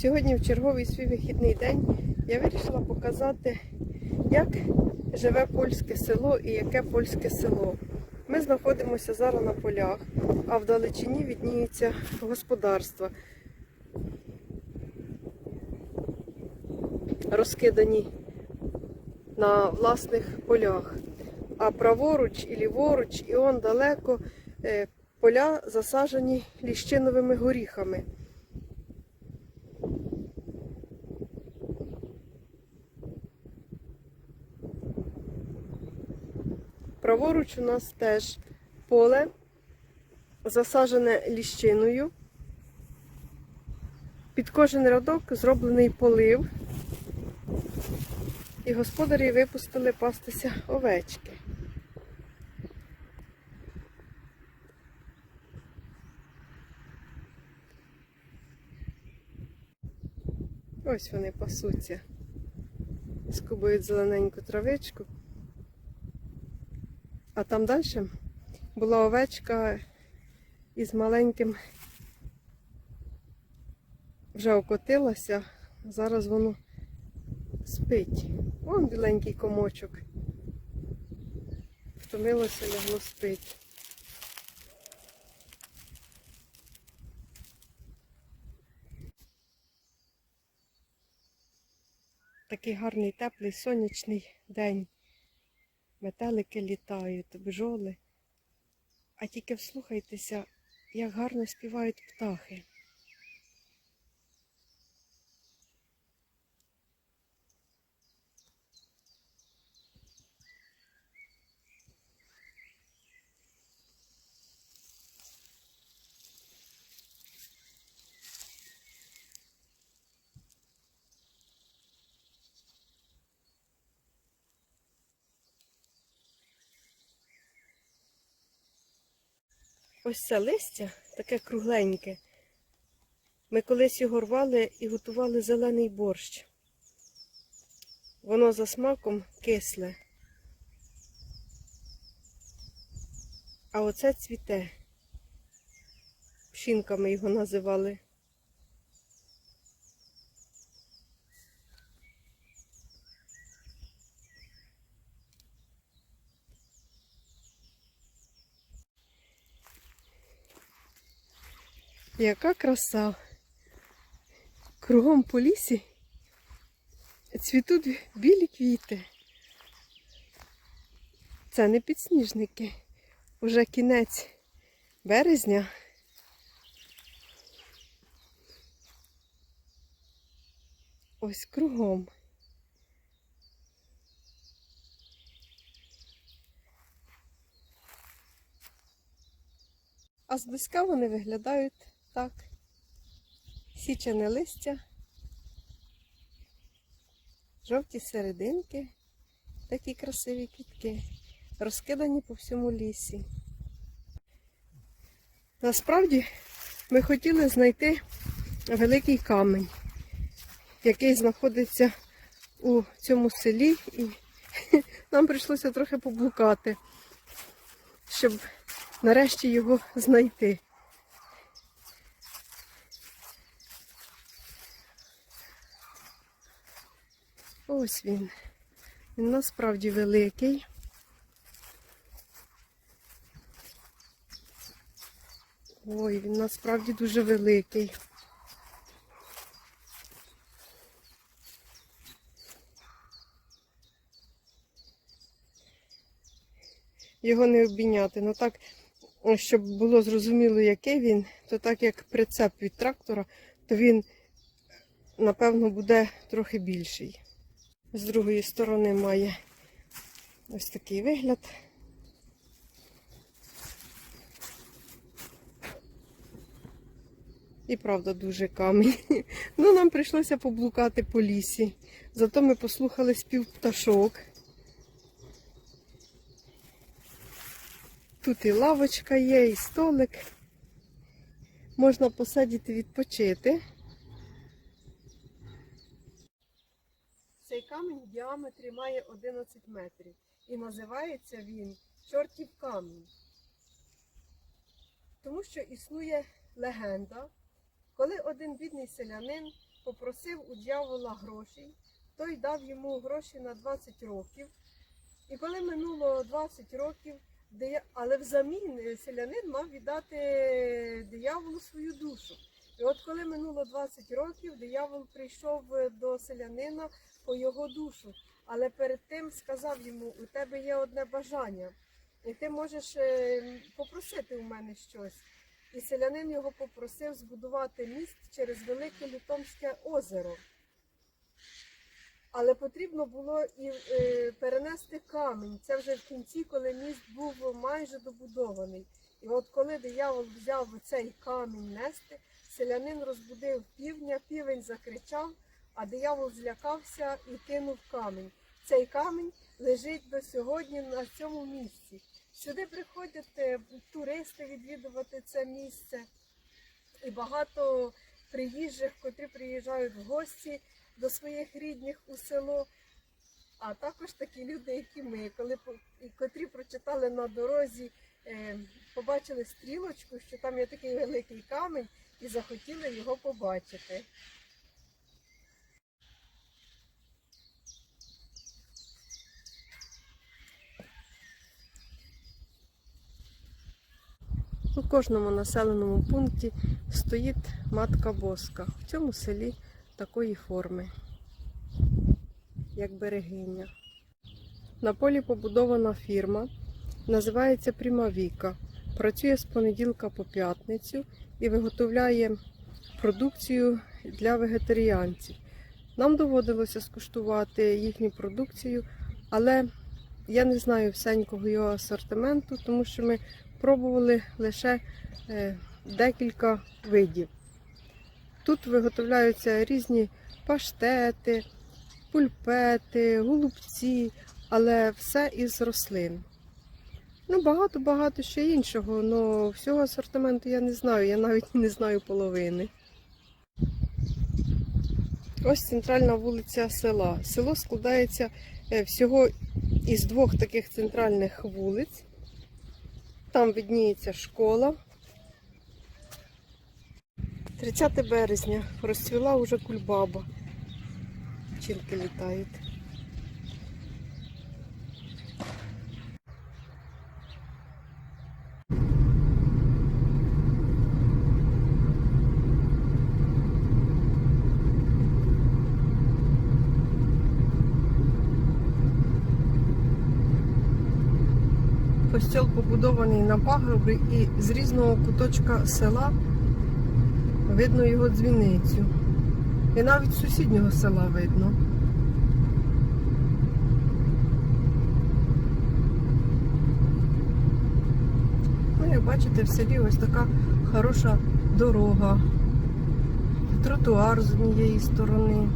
Сьогодні в черговий свій вихідний день я вирішила показати, як живе польське село і яке польське село. Ми знаходимося зараз на полях, а вдалечині відніються господарства. Розкидані на власних полях. А праворуч і ліворуч, і он далеко е, поля засаджені ліщиновими горіхами. Праворуч у нас теж поле засаджене ліщиною. Під кожен рядок зроблений полив. І господарі випустили пастися овечки. Ось вони пасуться. Скубують зелененьку травичку. А там далі була овечка із маленьким вже окотилася, зараз воно спить. Вон біленький комочок. Втомилося, лягло спить. Такий гарний теплий сонячний день. Метелики літають, бджоли. А тільки вслухайтеся, як гарно співають птахи. Ось це листя таке кругленьке. Ми колись його рвали і готували зелений борщ. Воно за смаком кисле. А оце цвіте. Пшінками його називали. Яка краса. Кругом по лісі цвітуть білі квіти. Це не підсніжники. Уже кінець березня. Ось кругом. А зблизька вони виглядають так. Січене листя, жовті серединки, такі красиві квітки, розкидані по всьому лісі. Насправді ми хотіли знайти великий камінь, який знаходиться у цьому селі, і нам прийшлося трохи поблукати, щоб нарешті його знайти. Ось він. Він насправді великий. Ой, він насправді дуже великий. Його не обійняти. Ну так, щоб було зрозуміло, який він, то так як прицеп від трактора, то він, напевно, буде трохи більший. З другої сторони має ось такий вигляд. І правда дуже камінь. Ну, нам прийшлося поблукати по лісі. Зато ми послухали спів пташок. Тут і лавочка є, і столик. Можна посидіти відпочити. Цей камінь в діаметрі має 11 метрів. І називається він чортів камінь. Тому що існує легенда, коли один бідний селянин попросив у дьявола грошей, той дав йому гроші на 20 років. І коли минуло 20 років, але взамін е, селянин мав віддати дияволу свою душу. І от коли минуло 20 років, диявол прийшов е, до селянина по його душу. Але перед тим сказав йому: у тебе є одне бажання, і ти можеш е, попросити у мене щось. І селянин його попросив збудувати міст через велике Лютомське озеро. Але потрібно було і е, перенести камінь. Це вже в кінці, коли міст був майже добудований. І от коли диявол взяв цей камінь нести, селянин розбудив півня, півень закричав, а диявол злякався і кинув камінь. Цей камінь лежить до сьогодні на цьому місці. Сюди приходять е, туристи відвідувати це місце, і багато приїжджих, котрі приїжджають в гості до своїх рідних у село. А також такі люди, як і ми, коли котрі прочитали на дорозі, е, побачили стрілочку, що там є такий великий камінь, і захотіли його побачити. У кожному населеному пункті стоїть матка боска. В цьому селі такої форми, як берегиня. На полі побудована фірма, називається Примавіка. Працює з понеділка по п'ятницю і виготовляє продукцію для вегетаріанців. Нам доводилося скуштувати їхню продукцію, але я не знаю всенького його асортименту, тому що ми пробували лише е, декілька видів. Тут виготовляються різні паштети, пульпети, голубці, але все із рослин. Ну, багато-багато ще іншого, але всього асортименту я не знаю, я навіть не знаю половини. Ось центральна вулиця села. Село складається е, всього із двох таких центральних вулиць. Там видніється школа. 30 березня розцвіла уже кульбаба. Пчілки літають. Костьол побудований на пагорбі і з різного куточка села видно його дзвіницю. І навіть з сусіднього села видно. Ну, як бачите, в селі ось така хороша дорога, тротуар з однієї сторони.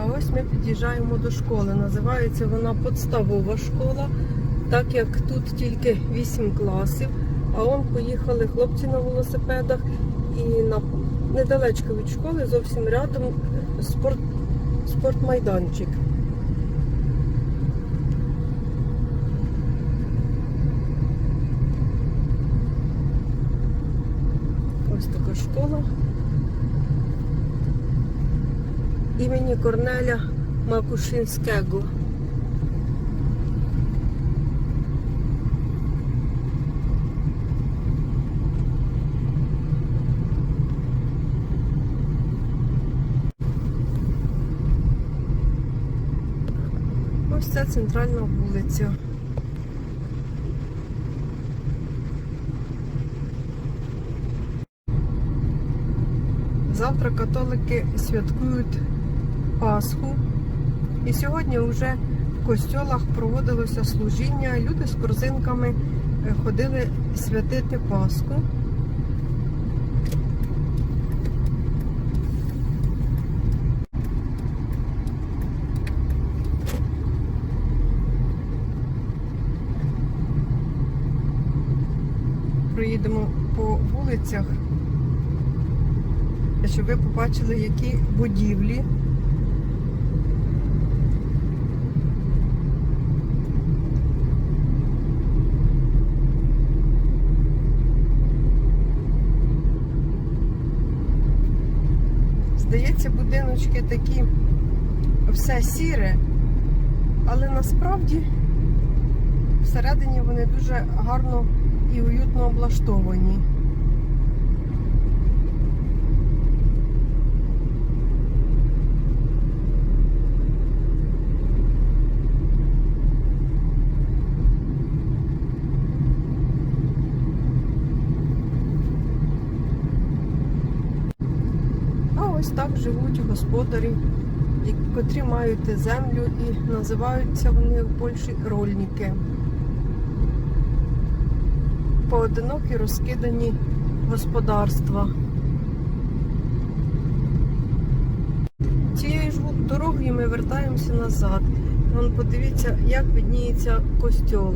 А ось ми під'їжджаємо до школи. Називається вона подставова школа, так як тут тільки 8 класів. А он поїхали хлопці на велосипедах і на недалечко від школи, зовсім рядом спорт, спортмайданчик. Ось така школа. імені Корнеля Макушинського. Ось це центральна вулиця. Завтра католики святкують Пасху. І сьогодні вже в костьолах проводилося служіння, люди з корзинками е, ходили святити Пасху. Проїдемо по вулицях, щоб ви побачили, які будівлі Здається, будиночки такі все сіре, але насправді всередині вони дуже гарно і уютно облаштовані. А ось так живуть господарі, котрі мають землю і називаються вони в Польщі рольники. Поодинокі розкидані господарства. Цією ж дорогою ми вертаємося назад. Вон подивіться, як видніється костьол.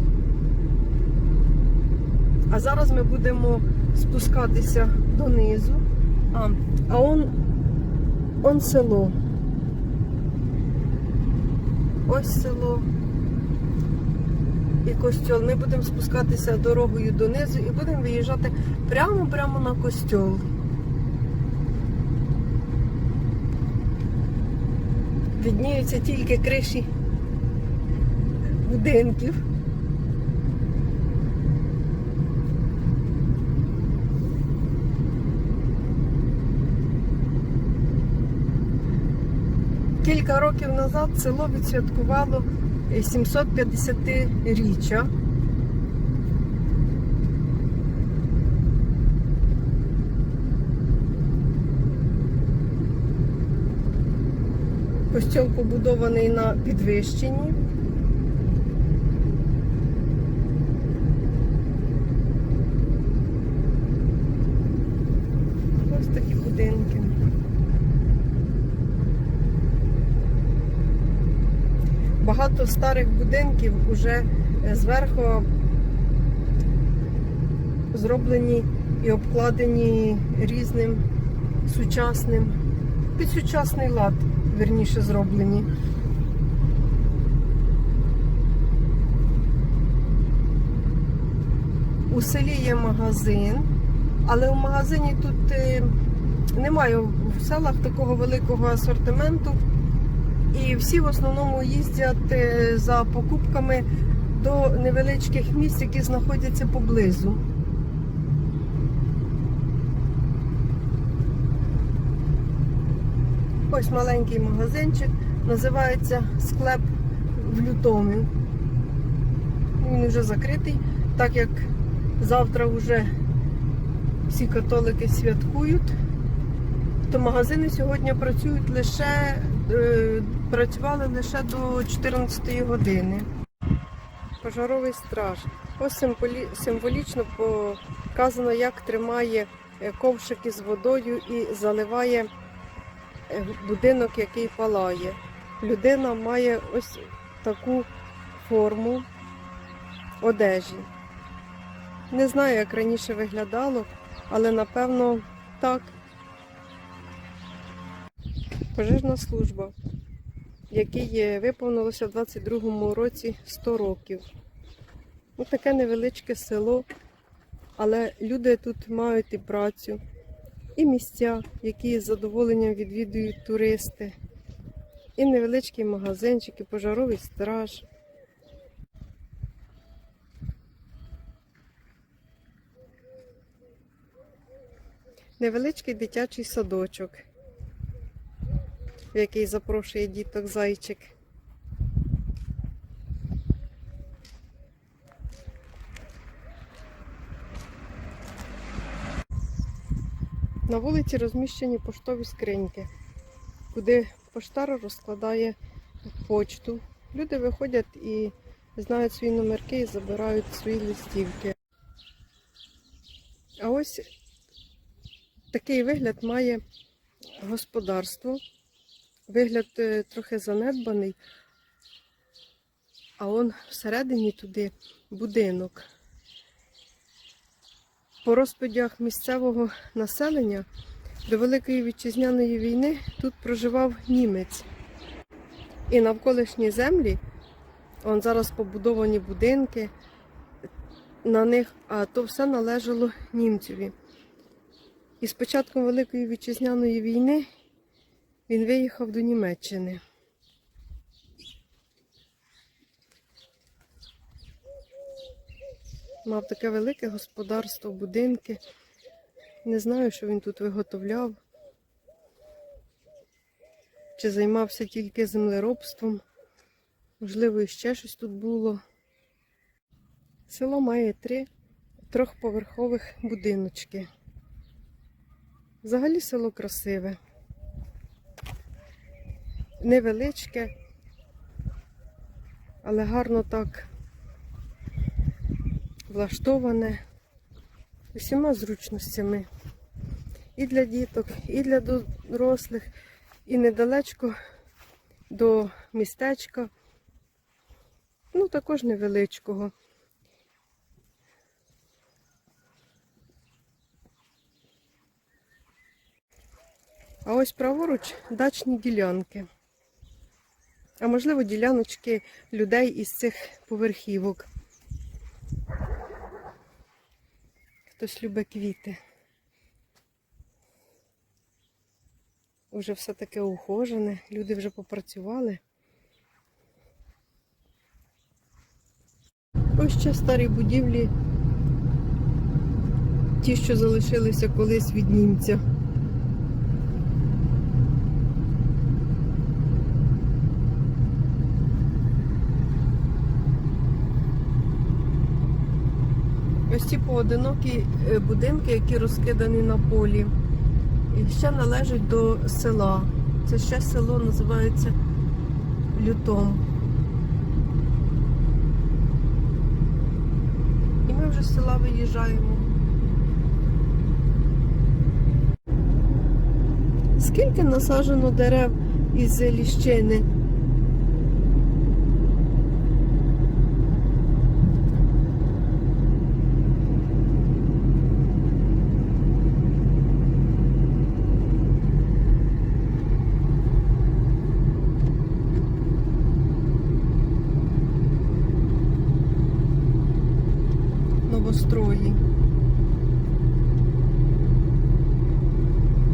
А зараз ми будемо спускатися донизу. А, а он, он село. Ось село. І костьол. Ми будемо спускатися дорогою донизу і будемо виїжджати прямо-прямо на костьол. Відніються тільки криші будинків. Кілька років назад село відсвяткувало 750-річчя. Костьол побудований на підвищенні. Ось такі будинки. Багато старих будинків вже зверху зроблені і обкладені різним сучасним, під сучасний лад, верніше зроблені. У селі є магазин, але в магазині тут е, немає в селах такого великого асортименту. І всі в основному їздять е, за покупками до невеличких місць, які знаходяться поблизу. Ось маленький магазинчик, називається склеп в лютомі. Він вже закритий, так як завтра вже всі католики святкують, то магазини сьогодні працюють лише працювали лише до 14 години. Пожаровий страж. Ось символі, символічно показано, як тримає е, ковшики з водою і заливає е, будинок, який палає. Людина має ось таку форму одежі. Не знаю, як раніше виглядало, але напевно так. Пожежна служба, якій виповнилося в 22-му році 100 років. Ось таке невеличке село, але люди тут мають і працю, і місця, які з задоволенням відвідують туристи, і невеличкі магазинчики, пожаровий страж. Невеличкий дитячий садочок в який запрошує діток зайчик. На вулиці розміщені поштові скриньки, куди поштар розкладає почту Люди виходять і знають свої номерки і забирають свої листівки. А ось такий вигляд має господарство. Вигляд е, трохи занедбаний, а он всередині туди будинок. По розповідях місцевого населення до Великої вітчизняної війни тут проживав німець. І навколишні землі, он зараз побудовані будинки на них, а то все належало німцеві. І з початком Великої вітчизняної війни він виїхав до Німеччини. Мав таке велике господарство, будинки. Не знаю, що він тут виготовляв. Чи займався тільки землеробством. Можливо, і ще щось тут було. Село має три трьохповерхових будиночки. Взагалі село красиве. Невеличке, але гарно так влаштоване усіма зручностями. І для діток, і для дорослих, і недалечко до містечка. Ну, також невеличкого. А ось праворуч дачні ділянки. А можливо, діляночки людей із цих поверхівок. Хтось любить квіти. Уже все таке ухожене, люди вже попрацювали. Ось ще старі будівлі, ті, що залишилися колись від німця. Ось ці поодинокі е, будинки, які розкидані на полі. І ще належать до села. Це ще село називається Лютом. І ми вже з села виїжджаємо. Скільки насаджено дерев із ліщини?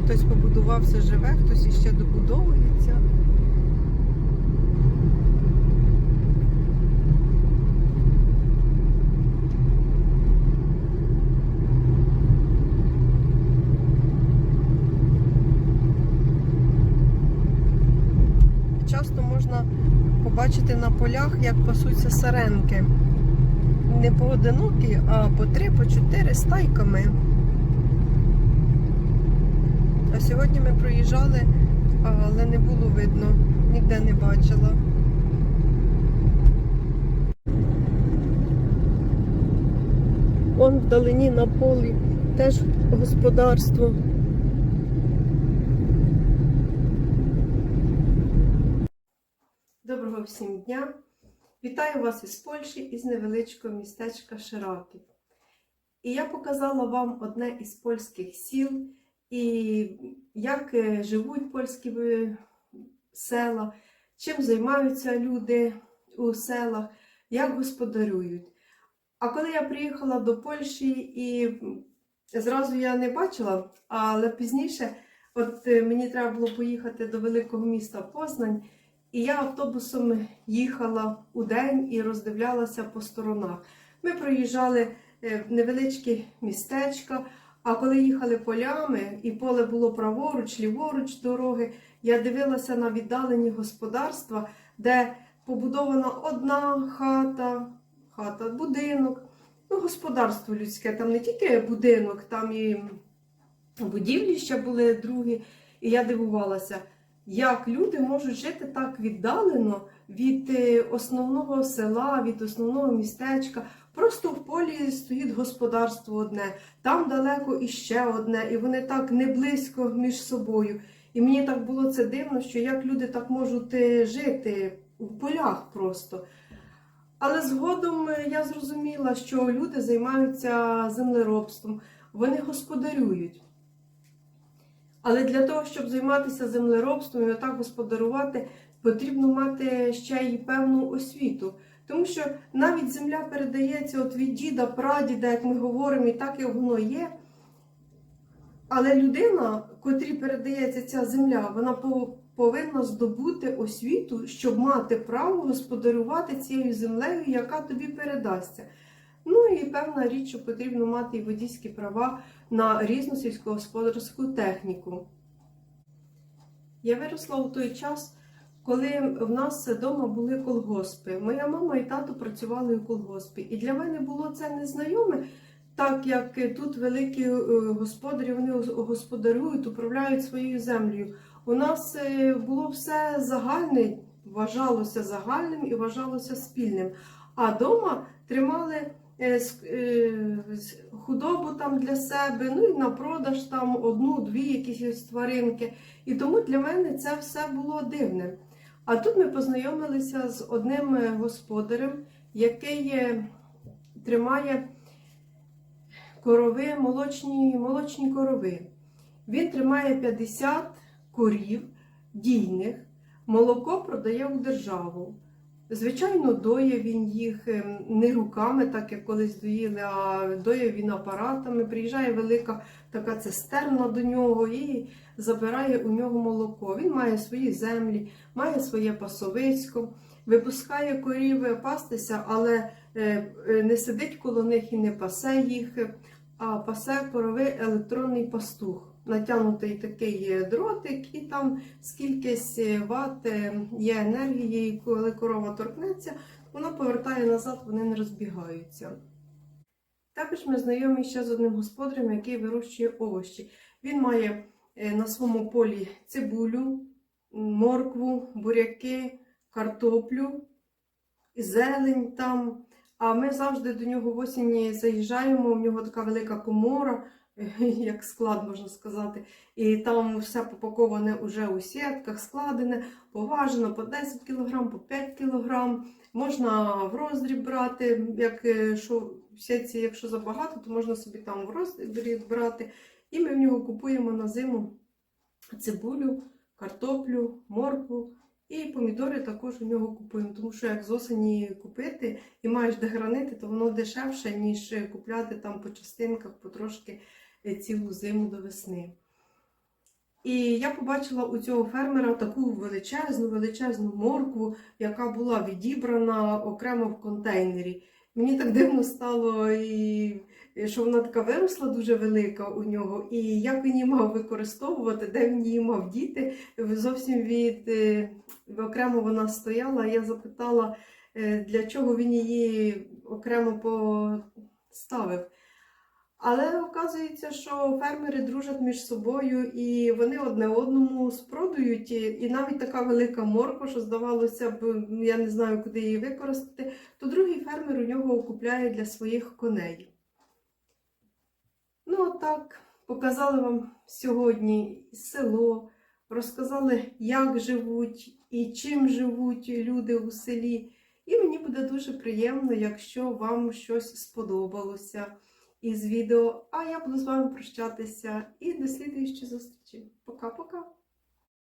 Хтось побудувався, живе, хтось іще добудовується. Часто можна побачити на полях, як пасуться саренки не поодинокі, а по три, по чотири стайками. Сьогодні ми проїжджали, але не було видно, ніде не бачила. Он вдалині на полі теж господарство. Доброго всім дня! Вітаю вас із Польщі, із невеличкого містечка Шираків. І я показала вам одне із польських сіл, і як е, живуть польські е, села, чим займаються люди у селах, як господарюють. А коли я приїхала до Польщі і зразу я не бачила, але пізніше от е, мені треба було поїхати до великого міста Познань. І я автобусом їхала у день і роздивлялася по сторонах. Ми проїжджали невеличкі містечка, а коли їхали полями, і поле було праворуч, ліворуч дороги, я дивилася на віддалені господарства, де побудована одна хата, хата, будинок, ну, господарство людське, там не тільки будинок, там і будівлі ще були другі. І я дивувалася. як люди можуть жити так віддалено від е, основного села, від основного містечка. Просто в полі стоїть господарство одне, там далеко іще одне, і вони так не близько між собою. І мені так було це дивно, що як люди так можуть е, жити у полях просто. Але згодом е, я зрозуміла, що люди займаються землеробством, вони господарюють. Але для того, щоб займатися землеробством і отак господарувати, потрібно мати ще й певну освіту. Тому що навіть земля передається от від діда, прадіда, як ми говоримо, і так як воно є. Але людина, котрій передається ця земля, вона повинна здобути освіту, щоб мати право господарювати цією землею, яка тобі передасться. Ну і певна річ, що потрібно мати і водійські права на різну сільськогосподарську техніку. Я виросла у той час, коли в нас вдома були колгоспи. Моя мама і тато працювали у колгоспі. І для мене було це незнайоме, так як тут великі е, господарі вони господарюють, управляють своєю землею. У нас е, було все загальне, вважалося загальним і вважалося спільним. А вдома тримали е, худобу там для себе, ну і на продаж там одну-дві якісь тваринки. І тому для мене це все було дивним. А тут ми познайомилися з одним е, господарем, який е, тримає корови, молочні, молочні корови. Він тримає 50 корів дійних, молоко продає у державу. Звичайно, доє він їх ем, не руками, так як колись доїли, а доє він апаратами. Приїжджає велика така цистерна до нього і забирає у нього молоко. Він має свої землі, має своє пасовисько, випускає корів пастися, але е, е, не сидить коло них і не пасе їх, а пасе корови електронний пастух. Натягнутий такий дротик, і там скількись ват е, є енергії, коли корова торкнеться, вона повертає назад, вони не розбігаються. Також ми знайомі ще з одним господарем, який вирощує овочі. Він має е, на своєму полі цибулю, моркву, буряки, картоплю, зелень там. А ми завжди до нього в осінні заїжджаємо. У нього така велика комора, як склад можна сказати. І там все попаковане уже у сітках, складене, поважено по 10 кг, по 5 кг. Можна в роздріб брати, як е, що в сітці, якщо забагато, то можна собі там в роздріб брати. І ми в нього купуємо на зиму цибулю, картоплю, моркву. І помідори також у нього купуємо, тому що як з осені купити і маєш де гранити, то воно дешевше, ніж купляти там по частинках потрошки е, цілу зиму до весни. І я побачила у цього фермера таку величезну, величезну моркву, яка була відібрана окремо в контейнері. Мені так дивно стало, і що вона така виросла дуже велика у нього, і як він її мав використовувати, де він її мав діти. Зовсім від е, окремо вона стояла. Я запитала, е, для чого він її окремо поставив. Але оказується, що фермери дружать між собою і вони одне одному спродують. І навіть така велика морква, що здавалося б, я не знаю, куди її використати, то другий фермер у нього купляє для своїх коней. Ну, отак, показали вам сьогодні село, розказали, як живуть і чим живуть люди у селі. І мені буде дуже приємно, якщо вам щось сподобалося із відео. А я буду з вами прощатися і до слідуючої зустрічі. Пока-пока!